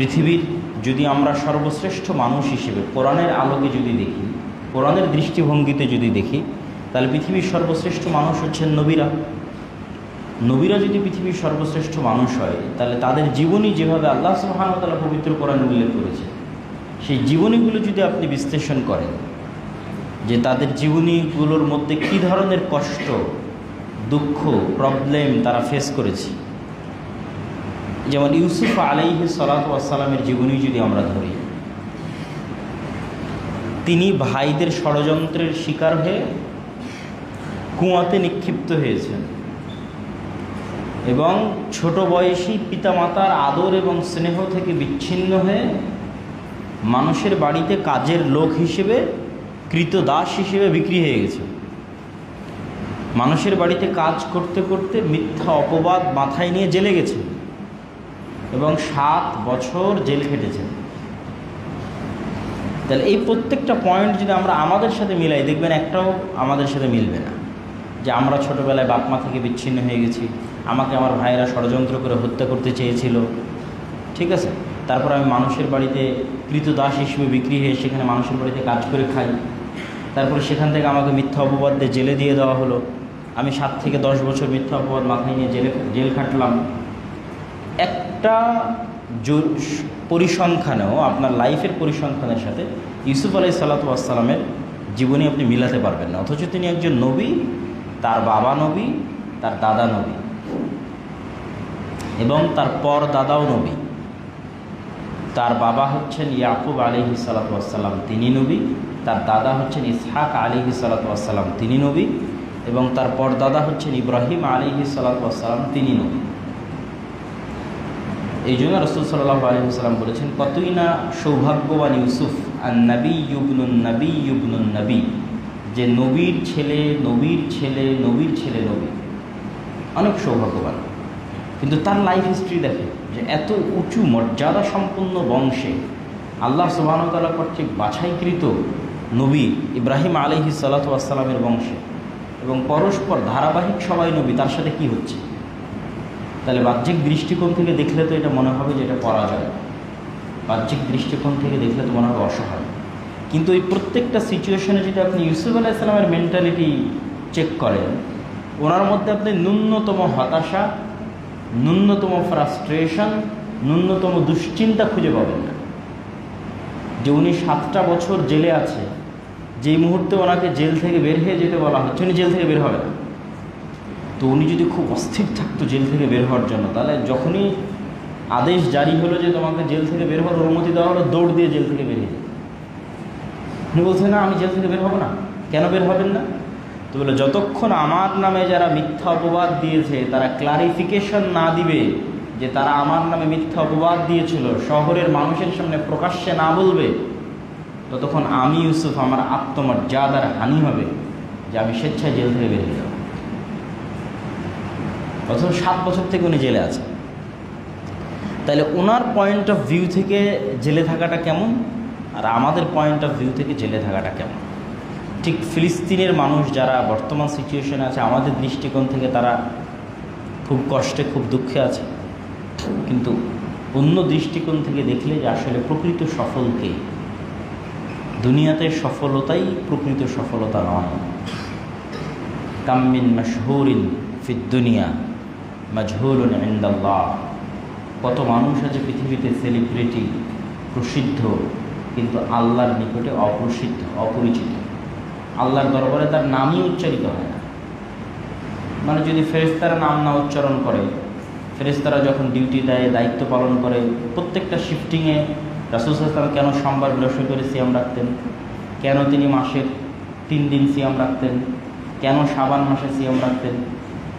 পৃথিবীর যদি আমরা সর্বশ্রেষ্ঠ মানুষ হিসেবে কোরআনের আলোকে যদি দেখি, কোরআনের দৃষ্টিভঙ্গিতে যদি দেখি, তাহলে পৃথিবীর সর্বশ্রেষ্ঠ মানুষ হচ্ছেন নবীরা। নবীরা যদি পৃথিবীর সর্বশ্রেষ্ঠ মানুষ হয়, তাহলে তাদের জীবনী যেভাবে আল্লাহ সুহানতালা পবিত্র কোরআন উল্লেখ করেছে, সেই জীবনীগুলো যদি আপনি বিশ্লেষণ করেন, যে তাদের জীবনীগুলোর মধ্যে কী ধরনের কষ্ট, দুঃখ প্রবলেম তারা ফেস করেছে যেমন ইউসুফ আলাইহি সালাতামের জীবনী যদি আমরা ধরি, তিনি ভাইদের ষড়যন্ত্রের শিকার হয়ে কুয়াতে নিক্ষিপ্ত হয়েছেন এবং ছোট বয়সী পিতামাতার আদর এবং স্নেহ থেকে বিচ্ছিন্ন হয়ে মানুষের বাড়িতে কাজের লোক হিসেবে কৃতদাস হিসেবে বিক্রি হয়ে গেছে। মানুষের বাড়িতে কাজ করতে করতে মিথ্যা অপবাদ মাথায় নিয়ে জেলে গেছে। এবং সাত বছর জেল খেটেছেন। তাহলে এই প্রত্যেকটা পয়েন্ট যদি আমরা আমাদের সাথে মিলাই, দেখবেন একটাও আমাদের সাথে মিলবে না। যে আমরা ছোটোবেলায় বাপ মা থেকে বিচ্ছিন্ন হয়ে গেছি, আমাকে আমার ভাইয়েরা ষড়যন্ত্র করে হত্যা করতে চেয়েছিল। ঠিক আছে? তারপর আমি মানুষের বাড়িতে কৃতদাস হিসেবে বিক্রি হয়ে সেখানে মানুষের বাড়িতে কাজ করে খাই। তারপরে সেখান থেকে আমাকে মিথ্যা অপবাদ দিয়ে জেলে দিয়ে দেওয়া হলো। আমি সাত থেকে দশ বছর মিথ্যা অপবাদ মাথায় নিয়ে জেলে জেল খাটলাম। একটা পরিসংখ্যানেও, আপনার লাইফের পরিসংখ্যানের সাথে ইউসুফ আলাই সাল্লাতামের জীবনী আপনি মিলাতে পারবেন না। অথচ তিনি একজন নবী, তার বাবা নবী, তার দাদা নবী এবং তার পর দাদাও নবী। তার বাবা হচ্ছেন ইয়াকুব আলিহি সালাতাম তিনি নবী। তার দাদা হচ্ছেন ইসহাক আলিহি সালাতাম তিনি নবী। এবং তার পর দাদা হচ্ছেন ইব্রাহিম আলিহি সালাতাম তিনি নবী। এই জন্য রসুল সাল্লাহ আলহিসাল্লাম বলেছেন কতই না সৌভাগ্যবান ইউসুফ আর নবী ইউবনুন নবী ইউবনুন নবী যে নবীর ছেলে নবীর ছেলে নবীর ছেলে, নবী। অনেক সৌভাগ্যবান। কিন্তু তার লাইফ হিস্ট্রি দেখে যে এত উঁচু মর্যাদা সম্পন্ন বংশে আল্লাহ সুবাহতালা কর্তৃক বাছাইকৃত নবী ইব্রাহিম আলহি সালাতামের বংশে এবং পরস্পর ধারাবাহিক সবাই নবী, তার সাথে কি হচ্ছে? তাহলে বাহ্যিক দৃষ্টিকোণ থেকে দেখলে তো এটা মনে হবে যে এটা পরাজয়। বাহ্যিক দৃষ্টিকোণ থেকে দেখলে তো মনে হবে অসহায়। কিন্তু এই প্রত্যেকটা সিচুয়েশনে যদি আপনি ইউসুফ আলাহ ইসলামের মেন্টালিটি চেক করেন, ওনার মধ্যে আপনি ন্যূনতম হতাশা, ন্যূনতম ফ্রাস্ট্রেশন ন্যূনতম দুশ্চিন্তা খুঁজে পাবেন না। যে উনি সাতটা বছর জেলে আছে, যেই মুহূর্তে ওনাকে জেল থেকে বের হয়ে যেতে বলা হচ্ছে, উনি জেল থেকে বের হবে না। তো উনি যদি খুব অস্থির থাকতো জেল থেকে বের হওয়ার জন্য, তাহলে যখনই আদেশ জারি হলো যে তোমাকে জেল থেকে বের হওয়ার অনুমতি দেওয়া হলো, দৌড় দিয়ে জেল থেকে বেরিয়ে উনি বলছেন না, আমি জেল থেকে বের হব না। কেন বের হবেন না? তো বলে, যতক্ষণ আমার নামে যারা মিথ্যা অপবাদ দিয়েছে, তারা ক্লারিফিকেশন না দিবে যে তারা আমার নামে মিথ্যা অপবাদ দিয়েছিল, শহরের মানুষের সামনে প্রকাশ্যে না বলবে, ততক্ষণ আমি, ইউসুফ, আমার আত্মমর্যাদার হানি হবে যে আমি স্বেচ্ছায় জেল থেকে বেরিয়ে যাব। অথচ সাত বছর থেকে উনি জেলে আছে তাহলে ওনার পয়েন্ট অফ ভিউ থেকে জেলে থাকাটা কেমন? আর আমাদের পয়েন্ট অফ ভিউ থেকে জেলে থাকাটা কেমন? ঠিক ফিলিস্তিনের মানুষ যারা বর্তমান সিচুয়েশনে আছে, আমাদের দৃষ্টিকোণ থেকে তারা খুব কষ্টে, খুব দুঃখে আছে। কিন্তু অন্য দৃষ্টিকোণ থেকে দেখলে যে আসলে প্রকৃত সফলকে দুনিয়াতে সফলতাই প্রকৃত সফলতা নয়। কাম্মিন মশহুরিন ফিদ দুনিয়া মজহুরুন ইন্দাল্লাহ কত মানুষ আছে পৃথিবীতে সেলিব্রিটি প্রসিদ্ধ, কিন্তু আল্লাহর নিকটে অপ্রসিদ্ধ, অপরিচিত। আল্লাহর দরবারে তার নামই উচ্চারিত হয় না। মানে যদি ফেরেস্তারা নাম না উচ্চারণ করে ফেরেস্তারা যখন ডিউটি দেয়, দায়িত্ব পালন করে, প্রত্যেকটা শিফটিংয়ে রাসুল সাল্লাম কেন সোমবার বৃহস্পতিবারে সিয়াম রাখতেন? কেন তিনি মাসের তিন দিন সিয়াম রাখতেন? কেন সাবান মাসে সিয়াম রাখতেন?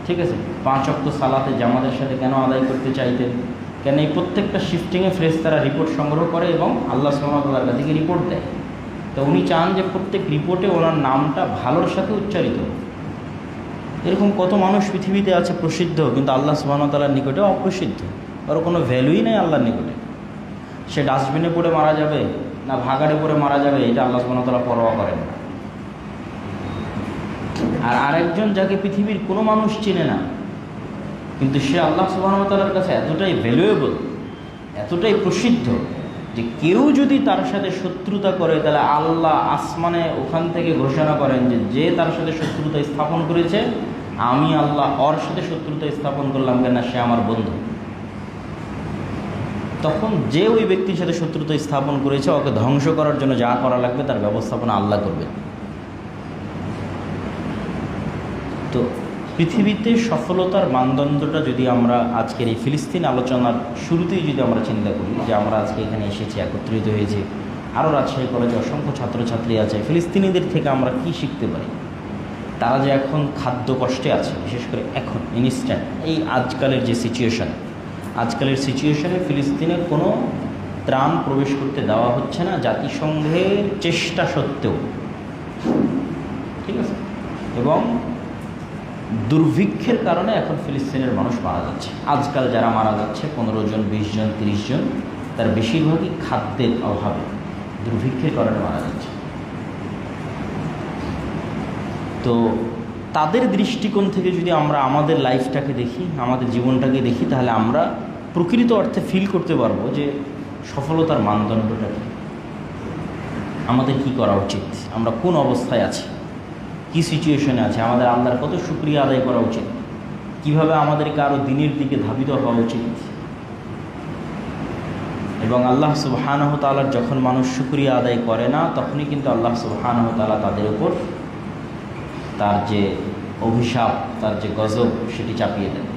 ঠিক আছে? পাঁচ অক্ট সালাতে জামাতের সাথে কেন আদায় করতে চাইতেন? কেন এই প্রত্যেকটা শিফটিংয়ে ফ্রেশ তারা রিপোর্ট সংগ্রহ করে এবং আল্লাহ সাল্লাহ কাছে রিপোর্ট দেয়? তো উনি চান যে প্রত্যেক রিপোর্টে ওনার নামটা ভালোর সাথে উচ্চারিত এরকম কত মানুষ পৃথিবীতে আছে প্রসিদ্ধ, কিন্তু আল্লাহ সুবাহতালার নিকটে অপ্রসিদ্ধ। ওর কোনো ভ্যালুই নেই আল্লাহর নিকটে। সে ডাস্টবিনে পড়ে মারা যাবে না ভাগাড়ে পড়ে মারা যাবে, এটা আল্লাহ সুবাহতালা পরোয়া করেন না। আর আরেকজন যাকে পৃথিবীর কোনো মানুষ চিনে না, কিন্তু সে আল্লাহ সুবাহতালার কাছে এতটাই ভ্যালুয়েবল এতটাই প্রসিদ্ধ যে কেউ যদি তার সাথে শত্রুতা করে, তাহলে আল্লাহ আসমানে ওখান থেকে ঘোষণা করেন যে যে তার সাথে শত্রুতা স্থাপন করেছে, আমি আল্লাহ ওর সাথে শত্রুতা স্থাপন করলাম কেন সে আমার বন্ধু। তখন যে ওই ব্যক্তির সাথে শত্রুতা স্থাপন করেছে, ওকে ধ্বংস করার জন্য যা করা লাগবে তার ব্যবস্থাপনা আল্লাহ করবে তো পৃথিবীতে সফলতার মানদণ্ডটা যদি আমরা আজকের এই ফিলিস্তিন আলোচনার শুরুতেই যদি আমরা চিন্তা করি যে আমরা আজকে এখানে এসেছি, একত্রিত হয়েছি, আরও রাজশাহী কলেজে অসংখ্য ছাত্রছাত্রী আছে, ফিলিস্তিনিদের থেকে আমরা কি শিখতে পারি? তারা যে এখন খাদ্য কষ্টে আছে, বিশেষ করে এখন ইনস্ট্যান্ট এই আজকালের যে সিচুয়েশন আজকালের সিচুয়েশনে ফিলিস্তিনে কোনো ত্রাণ প্রবেশ করতে দেওয়া হচ্ছে না জাতিসংঘের চেষ্টা সত্ত্বেও। ঠিক আছে? এবং দুর্ভিক্ষের কারণে এখন ফিলিস্তিনের মানুষ মারা যাচ্ছে। আজকাল যারা মারা যাচ্ছে, পনেরো জন, বিশ জন, তিরিশ জন, তার বেশিরভাগই খাদ্যের অভাবে দুর্ভিক্ষের কারণে মারা যাচ্ছে। তো তাদের দৃষ্টিকোণ থেকে যদি আমরা আমাদের লাইফটাকে দেখি, আমাদের জীবনটাকে দেখি, তাহলে আমরা প্রকৃত অর্থে ফিল করতে পারব যে সফলতার মানদণ্ডটা কী। আমাদের কি করা উচিত? আমরা কোন অবস্থায় আছি? কি সিচুয়েশনে আছে? আমাদের আল্লাহর কত সুক্রিয়া আদায় করা উচিত? কীভাবে আমাদেরকে আরও দিনের দিকে ধাবিত হওয়া উচিত? এবং আল্লাহ সুবাহানহ তালার যখন মানুষ সুক্রিয়া আদায় করে না, তখনই কিন্তু আল্লাহ সুবাহানহ তালা তাদের উপর তার যে অভিশাপ, তার যে গজব, সেটি চাপিয়ে দেন।